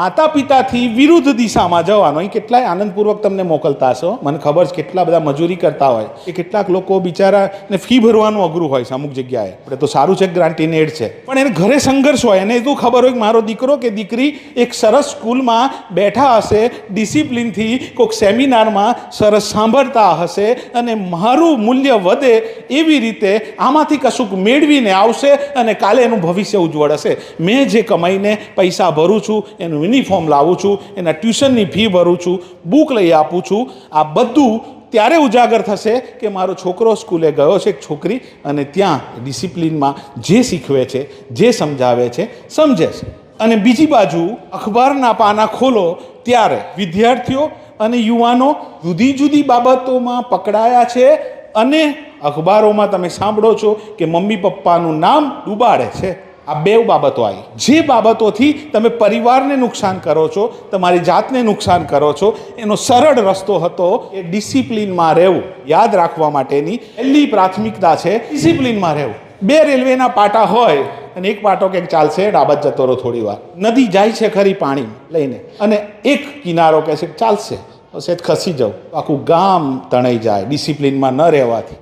માતા પિતાથી વિરુદ્ધ દિશામાં જવાનો. એ કેટલાય આનંદપૂર્વક તમને મોકલતા હશો. મને ખબર છે કેટલા બધા મજૂરી કરતા હોય. કે કેટલાક લોકો બિચારાને ફી ભરવાનું અઘરું હોય છે અમુક જગ્યાએ. આપણે તો સારું છે ગ્રાન્ટ ઇન એડ છે. પણ એને ઘરે સંઘર્ષ હોય. એને તો ખબર હોય કે મારો દીકરો કે દીકરી એક સરસ સ્કૂલમાં બેઠા હશે, ડિસિપ્લિનથી કોઈક સેમિનારમાં સરસ સાંભળતા હશે અને મારું મૂલ્ય વધે એવી રીતે આમાંથી કશુંક મેળવીને આવશે અને કાલે એનું ભવિષ્ય ઉજ્જવળ હશે. મેં જે કમાઈને પૈસા ભરું છું, એનું યુનિફોર્મ લાવું છું, એના ટ્યુશનની ફી ભરું છું, બુક લઈ આપું છું. આ બધું ત્યારે ઉજાગર થશે કે મારો છોકરો સ્કૂલે ગયો છે, એક છોકરી, અને ત્યાં ડિસિપ્લિનમાં જે શીખવે છે, જે સમજાવે છે, સમજે છે. અને બીજી બાજુ અખબારના પાના ખોલો ત્યારે વિદ્યાર્થીઓ અને યુવાનો જુદી જુદી બાબતોમાં પકડાયા છે અને અખબારોમાં તમે સાંભળો છો કે મમ્મી પપ્પાનું નામ ડૂબાડે છે. આ બે બાબતો આવી. જે બાબતોથી તમે પરિવારને નુકસાન કરો છો, તમારી જાતને નુકસાન કરો છો, એનો સરળ રસ્તો હતો એ ડિસિપ્લિનમાં રહેવું. યાદ રાખવા માટેની પહેલી પ્રાથમિકતા છે, ડિસિપ્લિનમાં રહેવું. બે રેલવેના પાટા હોય અને એક પાટો કંઈક ચાલશે ડાબત જતો રહો થોડી વાર. નદી જાય છે ખરી પાણી લઈને, અને એક કિનારો કહેશે ચાલશે. સેજ ખસી જાઉં. આખું ગામ તણાઈ જાય, ડિસિપ્લિનમાં ન રહેવાથી.